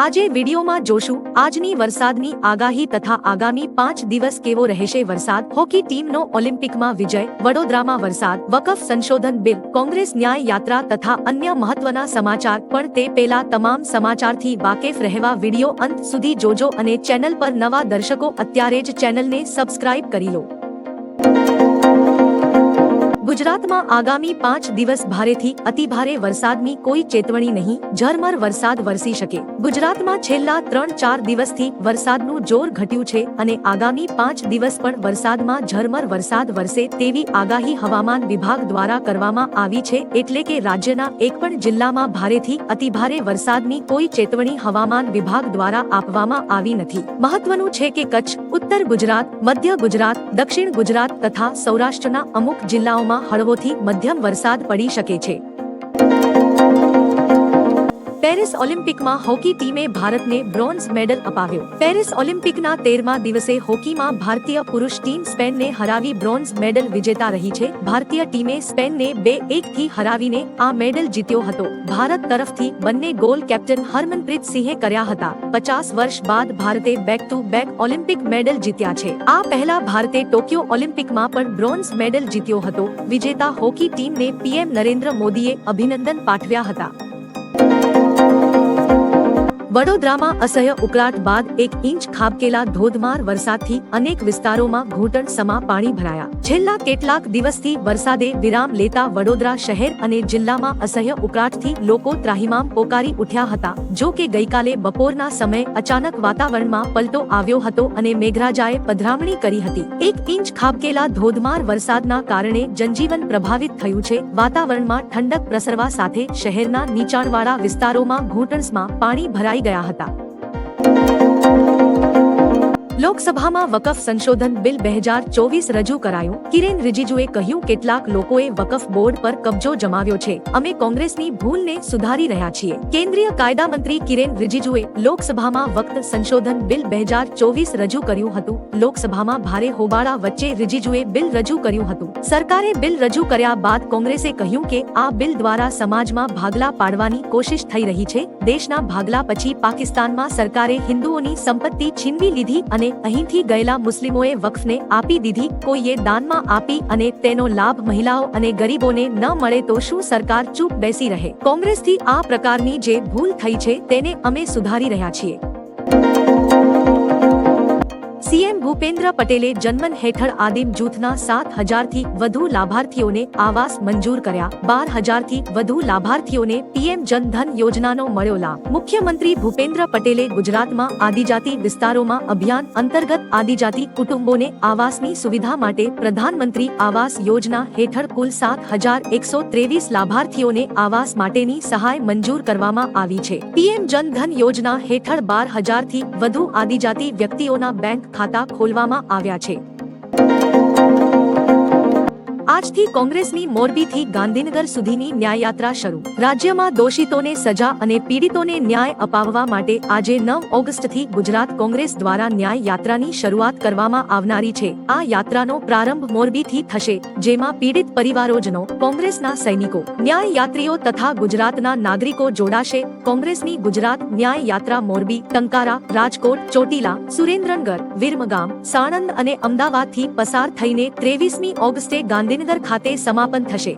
આજે વિડીયોમાં જોશું, આજની વરસાદની આગાહી તથા આગામી પાંચ દિવસ કેવો રહેશે વરસાદ, હોકી ટીમનો ઓલિમ્પિકમાં વિજય, વડોદરામાં વરસાદ, વકફ સંશોધન બિલ, કોંગ્રેસ ન્યાય યાત્રા તથા અન્ય મહત્વના સમાચાર, પણ તે પેલા તમામ સમાચારથી વાકેફ રહેવા વીડિયો અંત સુધી જોજો અને ચેનલ પર નવા દર્શકો અત્યારે જ ચેનલને સબસ્ક્રાઇબ કરી લો. ગુજરાતમાં આગામી પાંચ દિવસ ભારેથી અતિભારે વરસાદની કોઈ ચેતવણી નહીં. ઝરમર વરસાદ વરસી શકે. ગુજરાતમાં છેલ્લા ત્રણ ચાર દિવસથી વરસાદનું જોર ઘટ્યું છે અને આગામી પાંચ દિવસ પણ વરસાદમાં ઝરમર વરસાદ વરસે તેવી આગાહી હવામાન વિભાગ દ્વારા કરવામાં આવી છે એટલે કે રાજ્યના એક પણ જિલ્લામાં ભારેથી અતિભારે વરસાદની કોઈ ચેતવણી હવામાન વિભાગ દ્વારા આપવામાં આવી નથી. મહત્વનું છે કે કચ્છ ઉત્તર ગુજરાત, મધ્ય ગુજરાત, દક્ષિણ ગુજરાત તથા સૌરાષ્ટ્રના અમુક જિલ્લાઓમાં હળવોથી મધ્યમ વરસાદ પડી શકે છે. પેરિસ ઓલિમ્પિકમાં હોકી ટીમે ભારતને બ્રોન્ઝ મેડલ અપાવ્યો. પેરિસ ઓલિમ્પિકના તેરમા દિવસે હોકીમાં ભારતીય પુરુષ ટીમ સ્પેનને હરાવી બ્રોન્ઝ મેડલ વિજેતા રહી છે. ભારતીય ટીમે સ્પેનને બે એક થી હરાવીને આ મેડલ જીત્યો હતો. ભારત તરફથી બંને ગોલ કેપ્ટન હરમનપ્રીત સિંહે કર્યા હતા. પચાસ વર્ષ બાદ ભારતે back to back Olympic medal જીત્યા છે. આ પહેલા ભારતે ટોક્યો ઓલિમ્પિકમાં પણ બ્રોન્ઝ મેડલ જીત્યો હતો. વિજેતા હોકી ટીમને પીએમ નરેન્દ્ર મોદીએ અભિનંદન પાઠવ્યા હતા. વડોદરામાં અસહ્ય ઉકળાટ બાદ એક ઇંચ ખાબકેલા ધોધમાર વરસાદથી અનેક વિસ્તારોમાં ઘૂંટણ સમા પાણી ભરાયા. છેલ્લા કેટલાક દિવસથી વરસાદે વિરામ લેતા વડોદરા શહેર અને જિલ્લામાં અસહ્ય ઉકળાટથી લોકો ત્રાહિમામ પોકારી ઉઠ્યા હતા. જો કે ગઈકાલે બપોરના સમયે અચાનક વાતાવરણમાં પલટો આવ્યો હતો અને મેઘરાજાએ પધરામણી કરી હતી. એક ઇંચ ખાબકેલા ધોધમાર વરસાદના કારણે જનજીવન પ્રભાવિત થયું છે. વાતાવરણમાં ઠંડક પ્રસરવા સાથે શહેરના નીચાણવાળા વિસ્તારોમાં ઘૂંટણસમાં પાણી ભરાઈ ગયા હતા. લોકસભામાં વકફ સંશોધન બિલ બે હજાર ચોવીસ રજૂ કરાયું. કિરેન રિજિજુએ કહ્યું, કેટલાક લોકોએ વકફ બોર્ડ પર કબજો જમાવ્યો છે. અમે કોંગ્રેસની ભૂલને સુધારી રહ્યા છીએ. કેન્દ્રીય કાયદા મંત્રી કિરેન રિજિજુએ લોકસભામાં વક્ત સંશોધન બિલ બે હજાર ચોવીસ રજૂ કર્યું હતું. લોકસભામાં ભારે હોબાળા વચ્ચે રિજિજુએ બિલ રજૂ કર્યું હતું. સરકારે બિલ રજૂ કર્યા બાદ કોંગ્રેસે કહ્યું કે, આ બિલ દ્વારા સમાજમાં ભાગલા પાડવાની કોશિશ થઈ રહી છે. દેશના ભાગલા પછી પાકિસ્તાનમાં સરકારે હિન્દુઓની સંપત્તિ છીનવી લીધી અને અહીંથી ગયેલા મુસ્લિમોએ વકફને આપી દીધી. કોઈએ દાનમાં આપી અને તેનો લાભ મહિલાઓ અને ગરીબોને ન મળે તો શું સરકાર ચૂપ બેસી રહે? કોંગ્રેસથી આ પ્રકારની જે ભૂલ થઈ છે તેને અમે સુધારી રહ્યા છીએ. સીએમ ભૂપેન્દ્ર પટેલે જનમન હેઠળ આદિમ જૂથના સાત હજારથી વધુ લાભાર્થીઓને આવાસ મંજૂર કર્યા. બાર હજારથી વધુ લાભાર્થીઓને પીએમ જનધન યોજનાનો મળ્યો લાભ. મુખ્યમંત્રી ભૂપેન્દ્ર પટેલે ગુજરાતમાં આદિજાતિ વિસ્તારોમાં અભિયાન અંતર્ગત આદિજાતિ કુટુંબોને આવાસની સુવિધા માટે પ્રધાનમંત્રી આવાસ યોજના હેઠળ કુલ સાત હજાર એકસો ત્રેવીસ લાભાર્થીઓને આવાસ માટેની સહાય મંજૂર કરવામાં આવી છે. પીએમ જન ધન યોજના હેઠળ બાર હજારથી વધુ આદિજાતિ વ્યક્તિઓના બેંક ખાતા ખોલવામાં આવ્યા છે. આજથી કોંગ્રેસની મોરબીથી ગાંધીનગર સુધીની ન્યાયયાત્રા શરૂ. રાજ્યમાં દોષિતોને સજા અને પીડિતોને ન્યાય અપાવવા માટે આજે નવ ઓગસ્ટથી ગુજરાત કોંગ્રેસ દ્વારા ન્યાય યાત્રાની શરૂઆત કરવામાં આવનારી છે. આ યાત્રાનો પ્રારંભ મોરબીથી થશે, જેમાં પીડિત પરિવારોજનો, કોંગ્રેસના સૈનિકો ન્યાય તથા ગુજરાતના નાગરિકો જોડાશે. કોંગ્રેસની ગુજરાત ન્યાય યાત્રા મોરબી, ટંકારા, રાજકોટ, ચોટીલા, સુરેન્દ્રનગર, વિરમગામ, સાણંદ અને અમદાવાદથી પસાર થઈને ત્રેવીસમી ઓગસ્ટે ગાંધીનગર ખાતે સમાપન થશે.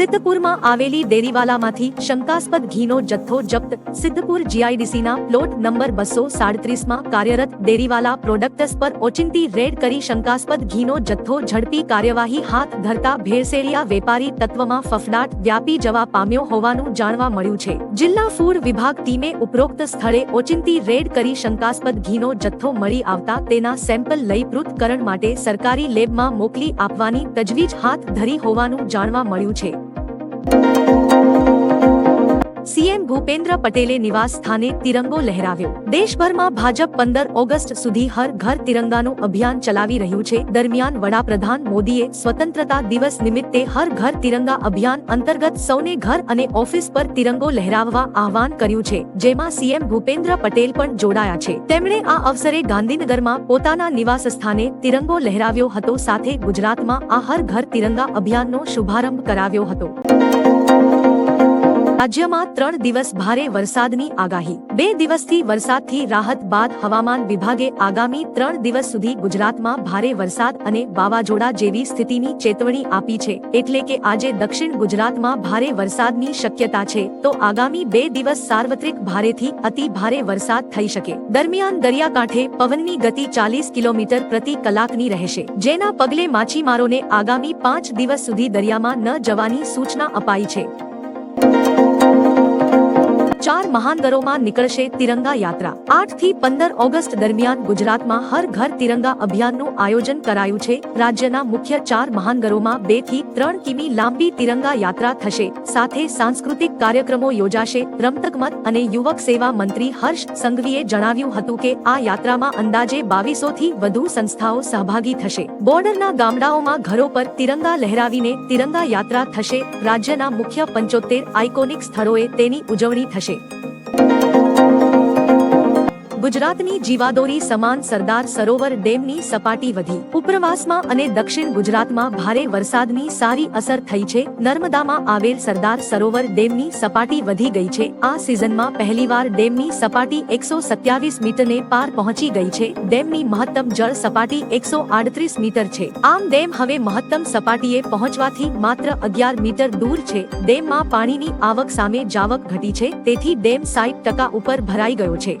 સિદ્ધપુરમાં આવેલી દેરીવાલામાંથી શંકાસ્પદ ઘીનો જથ્થો જપ્ત, સિદ્ધપુર જીઆઈડીસીના પ્લોટ નંબર બસો સાડત્રીસમાં કાર્યરત દેરીવાલા પ્રોડક્ટ્સ પર ઓચિંતી રેડ કરી શંકાસ્પદ ઘીનો જથ્થો ઝડપી કાર્યવાહી હાથ ધરતા ભેળસેળિયા વેપારી તત્વમાં ફફડાટ વ્યાપી જવા પામ્યો હોવાનું જાણવા મળ્યું છે. જિલ્લા ફૂડ વિભાગ ટીમે ઉપરોક્ત સ્થળે ઓચિંતી રેડ કરી શંકાસ્પદ ઘીનો જથ્થો મળી આવતા તેના સેમ્પલ લઈ પૃથ્થકરણ માટે સરકારી લેબમાં મોકલી આપવાની તજવીજ હાથ ધરી હોવાનું જાણવા મળ્યું છે. સીએમ ભૂપેન્દ્ર પટેલે નિવાસ સ્થાને તિરંગો લહેરાવ્યો. દેશભરમાં ભાજપ પંદર ઓગસ્ટ સુધી હર ઘર તિરંગાનું અભિયાન ચલાવી રહ્યું છે. દરમિયાન વડાપ્રધાન મોદીએ સ્વતંત્રતા દિવસ નિમિત્તે હર ઘર તિરંગા અભિયાન અંતર્ગત સૌને ઘર અને ઓફિસ પર તિરંગો લહેરાવવા આહવાન કર્યું છે. જેમાં સીએમ ભૂપેન્દ્ર પટેલ પણ જોડાયા છે. તેમણે આ અવસરે ગાંધીનગરમાં પોતાના નિવાસ સ્થાને તિરંગો લહેરાવ્યો હતો. સાથે ગુજરાતમાં આ હર ઘર તિરંગા અભિયાનનો શુભારંભ કરાવ્યો હતો. રાજ્યમાં ત્રણ દિવસ ભારે વરસાદની આગાહી. બે દિવસથી વરસાદથી રાહત બાદ હવામાન વિભાગે આગામી ત્રણ દિવસ સુધી ગુજરાતમાં ભારે વરસાદ અને વાવાઝોડા જેવી સ્થિતિની ચેતવણી આપી છે. એટલે કે આજે દક્ષિણ ગુજરાતમાં ભારે વરસાદની શક્યતા છે. તો આગામી બે દિવસ સાર્વત્રિક ભારેથી અતિ ભારે વરસાદ થઈ શકે. દરમિયાન દરિયાકાંઠે પવનની ગતિ ચાલીસ કિલોમીટર પ્રતિ કલાકની રહેશે. જેના પગલે માછીમારોને આગામી પાંચ દિવસ સુધી દરિયામાં ન જવાની સૂચના અપાઈ છે. ચાર મહાનગરોમાં નીકળશે તિરંગા યાત્રા. આઠથી પંદર ઓગસ્ટ દરમિયાન ગુજરાતમાં હર ઘર તિરંગા અભિયાનનું આયોજન કરાયું છે. રાજ્યના મુખ્ય ચાર મહાનગરોમાં બેથી ત્રણ કિમી લાંબી તિરંગા યાત્રા થશે. સાથે સાંસ્કૃતિક કાર્યક્રમો યોજાશે. રમતગમત અને યુવક સેવા મંત્રી હર્ષ સંઘવીએ જણાવ્યું હતું કે આ યાત્રામાં અંદાજે બાવીસો થી વધુ સંસ્થાઓ સહભાગી થશે. બોર્ડરના ગામડાઓમાં ઘરો પર તિરંગા લહેરાવીને તિરંગા યાત્રા થશે. રાજ્યના મુખ્ય પંચોતેર આઇકોનિક સ્થળોએ તેની ઉજવણી થશે. ગુજરાતની જીવાદોરી સમાન સરદાર સરોવર ડેમની સપાટી વધી. ઉપરવાસમાં અને દક્ષિણ ગુજરાતમાં ભારે વરસાદની સારી અસર થઈ છે. નર્મદામાં આવેલ સરદાર સરોવર ડેમની સપાટી વધી ગઈ છે. આ સિઝનમાં પહેલીવાર ડેમની સપાટી એકસો સત્યાવીસ મીટરને પાર પહોંચી ગઈ છે. ડેમની મહત્તમ જળ સપાટી એકસો આડત્રીસ મીટર છે. આમ ડેમ હવે મહત્તમ સપાટીએ પહોંચવાથી માત્ર અગિયાર મીટર દૂર છે. ડેમમાં પાણીની આવક સામે જાવક ઘટી છે. તેથી ડેમ સાઈઠ ટકા ઉપર ભરાઈ ગયો છે.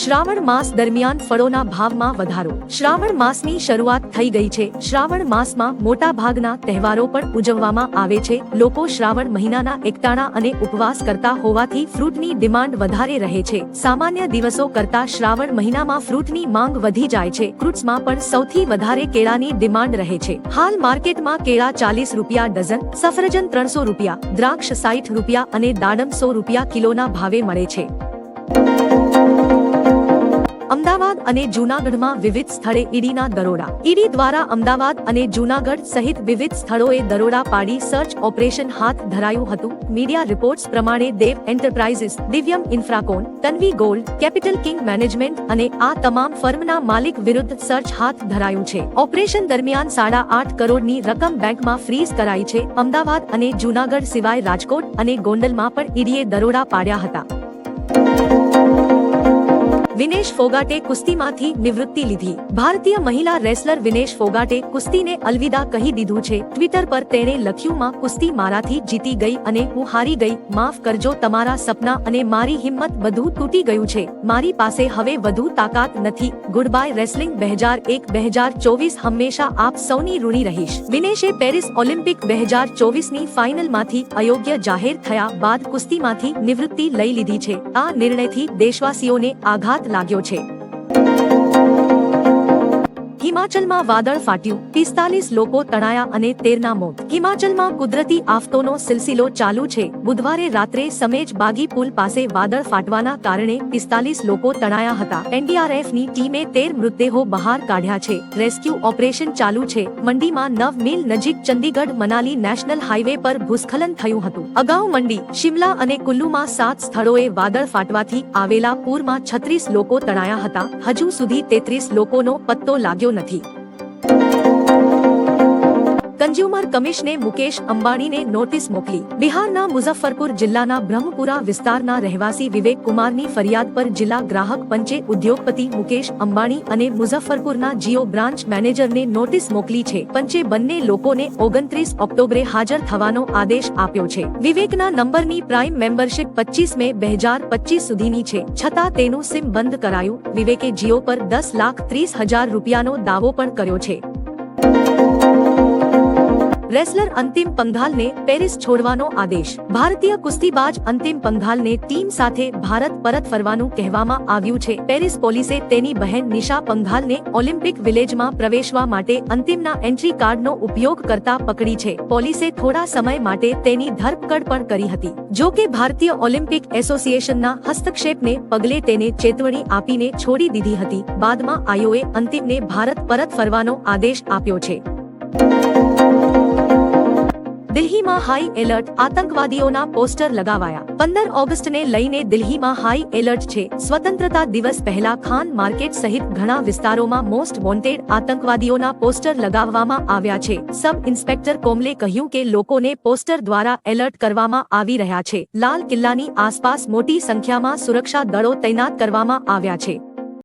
શ્રાવણ માસ દરમિયાન ફળોના ભાવમાં વધારો. શ્રાવણ માસની શરૂઆત થઈ ગઈ છે. શ્રાવણ માસમાં મોટા ભાગના તહેવારો પણ ઉજવવામાં આવે છે. લોકો શ્રાવણ મહિનાના એકટાણા અને ઉપવાસ કરતા હોવાથી ફ્રૂટની ડિમાન્ડ વધારે રહે છે. સામાન્ય દિવસો કરતા શ્રાવણ મહિનામાં ફ્રૂટની માંગ વધી જાય છે. ફ્રૂટ્સમાં પણ સૌથી વધારે કેળાની ડિમાન્ડ રહે છે. હાલ માર્કેટમાં કેળા ચાલીસ રૂપિયા ડઝન, સફરજન ત્રણસો રૂપિયા, દ્રાક્ષ સાઠ રૂપિયા અને દાડમ સો રૂપિયા કિલોના ભાવે મળે છે. અમદાવાદ અને જૂનાગઢમાં વિવિધ સ્થળે ઈડીના દરોડા. ઈડી દ્વારા અમદાવાદ અને જૂનાગઢ સહિત વિવિધ સ્થળોએ દરોડા પાડી સર્ચ ઓપરેશન હાથ ધરાયું હતું. મીડિયા રિપોર્ટ્સ પ્રમાણે Dev Enterprises, Divyam Infracon, Tanvi Gold, Capital King Management અને આ તમામ ફર્મના માલિક વિરુદ્ધ સર્ચ હાથ ધરાયું છે. ઓપરેશન દરમિયાન સાડા આઠ કરોડની રકમ બેંકમાં ફ્રીઝ કરાઈ છે. અમદાવાદ અને જૂનાગઢ સિવાય રાજકોટ અને ગોંડલમાં પણ ઈડીએ દરોડા પાડ્યા હતા. વિનેશ ફોગાટે કુસ્તીમાંથી નિવૃત્તિ લીધી. ભારતીય મહિલા રેસલર વિનેશ ફોગાટે કુસ્તીને અલવિદા કહી દીધું છે. ટ્વિટર પર તેણે લખ્યું, માં કુસ્તી મારાથી જીતી ગઈ અને હું હારી ગઈ. માફ કરજો તમારા સપના અને મારી હિંમત બધું તૂટી ગયું છે. મારી પાસે હવે વધુ તાકાત નથી. ગુડ બાય રેસલિંગ બે હજાર એક, બે હજાર ચોવીસ હંમેશા આપ સૌની ઋણી રહીશ. વિનેશે પેરિસ ઓલિમ્પિક બે હજાર ચોવીસની ફાઇનલમાંથી અયોગ્ય જાહેર થયા બાદ કુસ્તીમાંથી નિવૃત્તિ લઈ લીધી છે. આ નિર્ણયથી દેશવાસીઓને આઘાત લાગ્યો છે. હિમાચલમાં વાદળ ફાટ્યું. પિસ્તાલીસ લોકો તણાયા અને તેરના મોત. હિમાચલમાં કુદરતી આફતોનો સિલસિલો ચાલુ છે. બુધવારે રાત્રે સમેજ બાગી પુલ પાસે વાદળ ફાટવાના કારણે પિસ્તાલીસ લોકો તણાયા હતા. એનડીઆરએફની ટીમે તેર મૃતદેહો બહાર કાઢ્યા છે. રેસ્ક્યુ ઓપરેશન ચાલુ છે. મંડીમાં નવ મિલ નજીક ચંદીગઢ મનાલી નેશનલ હાઈવે પર ભૂસ્ખલન થયું હતું. અગાઉ મંડી, શિમલા અને કુલ્લુમાં સાત સ્થળોએ વાદળ ફાટવાથી આવેલા પૂરમાં છત્રીસ લોકો તણાયા હતા. હજુ સુધી તેત્રીસ લોકોનો પત્તો લાગ્યો નથી કન્ઝ્યુમર કમિશને મુકેશ અંબાણીને નોટિસ મોકલી. બિહારના મુઝફ્ફરપુર જિલ્લાના બ્રહ્મપુરા વિસ્તારના રહેવાસી વિવેક કુમારની ફરિયાદ પર જિલ્લા ગ્રાહક પંચે ઉદ્યોગપતિ મુકેશ અંબાણી અને મુઝફ્ફરપુરના જીઓ બ્રાન્ચ મેનેજરને નોટિસ મોકલી છે. પંચે બંને લોકોને ઓગણત્રીસ ઓક્ટોબરે હાજર થવાનો આદેશ આપ્યો છે. વિવેકના નંબરની પ્રાઇમ મેમ્બરશિપ પચીસ મે બે હજાર પચીસ સુધીની છે. છતાં તેનું સિમ બંધ કરાયું. વિવેકે જીઓ પર દસ લાખ ત્રીસ હજાર રૂપિયાનો દાવો પણ કર્યો છે. રેસલર અંતિમ પંઘાલને પેરિસ છોડવાનો આદેશ. ભારતીય કુસ્તીબાજ અંતિમ પંઘાલને ટીમ સાથે ભારત પરત ફરવાનું કહેવામાં આવ્યું છે. પેરિસ પોલીસે તેની બહેન નિશા પંઘાલને ઓલિમ્પિક વિલેજમાં પ્રવેશવા માટે અંતિમના એન્ટ્રી કાર્ડનો ઉપયોગ કરતા પકડી છે. પોલીસે થોડા સમય માટે તેની ધરપકડ પણ કરી હતી. જો કે ભારતીય ઓલિમ્પિક એસોસિએશનના હસ્તક્ષેપને પગલે તેને ચેતવણી આપીને છોડી દીધી હતી. બાદમાં આયોએ અંતિમને ભારત પરત ફરવાનો આદેશ આપ્યો છે. દિલ્હીમાં હાઈ એલર્ટ આતંકવાદીઓના પોસ્ટર લગાવાયા. પંદર ઓગસ્ટને લઈને દિલ્હીમાં હાઈ એલર્ટ છે. સ્વતંત્રતા દિવસ પહેલા ખાન માર્કેટ સહિત ઘણા વિસ્તારોમાં મોસ્ટ વોન્ટેડ આતંકવાદીઓના પોસ્ટર લગાવવામાં આવ્યા છે. સબ ઇન્સ્પેક્ટર કોમલે કહ્યું કે લોકોને પોસ્ટર દ્વારા એલર્ટ કરવામાં આવી રહ્યા છે. લાલ કિલ્લાની આસપાસ મોટી સંખ્યામાં સુરક્ષા દળો તૈનાત કરવામાં આવ્યા છે.